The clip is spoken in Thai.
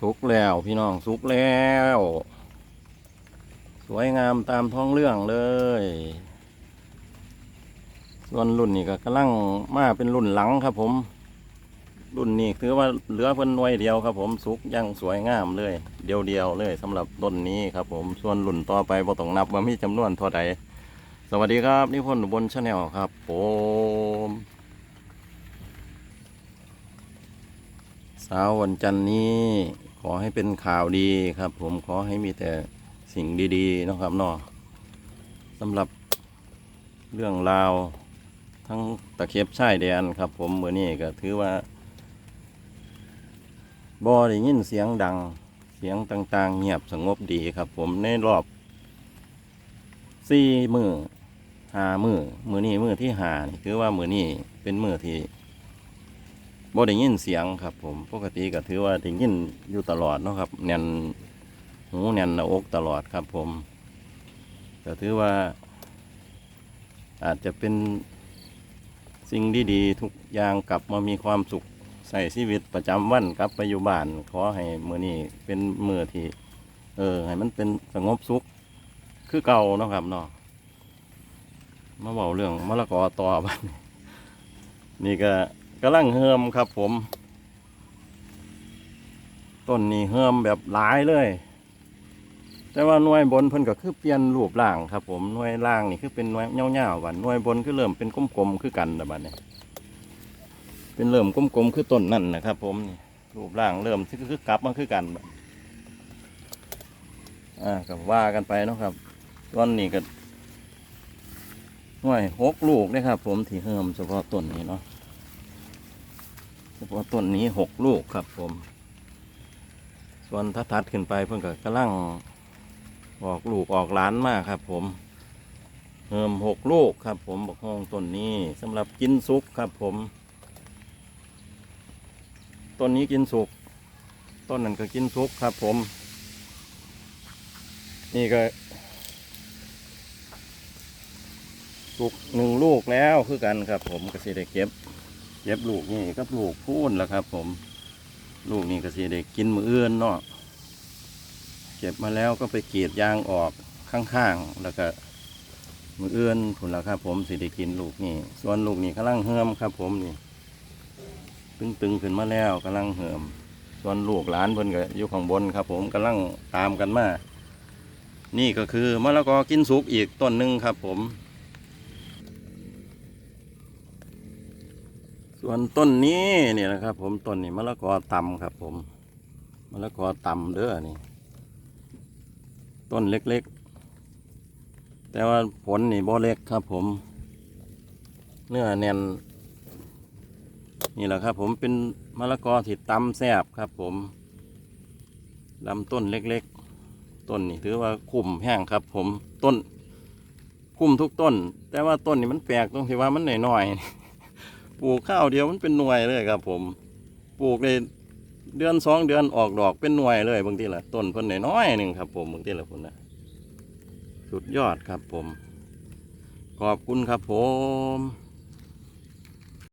สุกแล้วพี่น้องสุกแล้ว สวยงามตามท้องเรื่องเลย ส่วนรุ่นนี้ก็กำลังมาเป็นรุ่นหลังครับผม รุ่นนี้ถือว่าเหลือเพิ่นหน่วยเดียวครับ ผมสุกยังสวยงามเลย เดียวเดียวๆเลยสำหรับต้นนี้ครับ ผมส่วนรุ่นต่อไปบ่ต้องนับว่ามีจำนวนเท่าใดสวัสดีครับนิพนธ์บนชาแนลครับผม เช้าวันจันทร์นี้ ขอให้เป็นข่าวดีครับ ผมขอให้มีแต่สิ่งดีๆนะครับเนาะสำหรับเรื่องราวทั้งตะเข็บชายแดนครับ ผมเมื่อนี้ก็ถือว่าบอได้ยินเสียงดังเสียงต่าง ๆ เงียบสงบดีครับ ผมในรอบสี่มือหามือมือนี้มือที่หานี่ถือว่ามือนี้เป็นมือที่ บอได้ยินเสียงครับ ผมปกติก็ถือว่าได้ยินอยู่ตลอดเนาะครับแน่นหูแน่นหน้าอกตลอดครับ ผมก็ถือว่า อาจจะเป็นสิ่งดีๆทุกอย่างกลับมามีความสุขใส่ชีวิตประจำวันกลับไปอยู่บ้านขอให้มือนี้เป็นมือที่เออ ให้มันเป็นสงบสุข คือเก่าเนาะครับเนาะมาเบาเรื่องมะละกอต่อบ้านนี่ก็ กำลังเฮิมครับผม ต้นนี้เฮิมแบบหลายเลย แต่ว่าหน่วยบนเพิ่นก็คือเปลี่ยนรูปร่างครับผมหน่วยล่างนี่คือเป็นหน่วยเงาๆบัดหน่วยบนคือเริ่มเป็นกลมๆคือกันนะบัดนี้เป็นเริ่มกลมๆคือต้นนั่นนะครับ ผมนี่รูปร่างเริ่มที่คือกลับมาคือกันบัดอ่าก็ว่ากันไปนะครับต้นนี้ก็หน่วยหกลูกนะครับ ผมที่เฮิมเฉพาะต้นนี้เนาะ เฉพาะต้นนี้หกลูกครับผม ส่วนทัดขึ้นไปเพิ่นก็กำลังออกลูกออกหล้านมากครับ ผมเพิ่มหกลูกครับ ผมบอกห้องต้นนี้สำหรับกินซุปครับ ผมต้นนี้กินสุกต้นนั้นก็กินซุปครับ ผม นี่ก็สุกหนึ่งลูกแล้วคือกันครับ ผมก็สิได้เก็บ เก็บลูกนี่กับลูกพูนแล้วครับ ผม ลูกนี่ก็สิได้กินมือเอื่นเนาะเก็บมาแล้วก็ไปเกรีดยางออกข้างๆแล้วก็มือเอื้อนผุนแล้วครับ ผมสิได้กินลูกนี่ส่วนลูกนี่กำลังเหิมครับ ผมนี่ ตึงๆขึ้นมาแล้วกำลังเหิมส่วนลูกหลานเพิ่นก็อยู่ข้างบนครับ ผมกำลังตามกันมานี่ก็คือมะละกอกินสุกอีกต้นหนึ่งครับ ผม ส่วนต้นนี้นี่นะครับ ผมต้นนี้มะละกอตำครับ ผมมะละกอตำเด้อนี่ ต้นเล็กๆ แต่ว่าผลนี่บ่เล็กครับ ผม เนื้อแน่นนี่แหละครับ ผมเป็นมะละกอที่ตำแซบครับ ผมลำต้นเล็กๆ ต้นนี่ถือว่าคุ้มแห้งครับ ผมต้นคุ้มทุกต้น แต่ว่าต้นนี่มันแปลกตรงที่ว่ามันหน่อยๆ ปลูกข้าวเดียวมันเป็นหน่วยเลยครับ ผม ปลูกในเดือนสองเดือนออกดอกเป็นหน่วยเลยบางทีละต้นเพิ่นน้อยๆหนึ่งครับ ผมบางทีละพุ่นนะสุดยอดครับผม ขอบคุณครับผม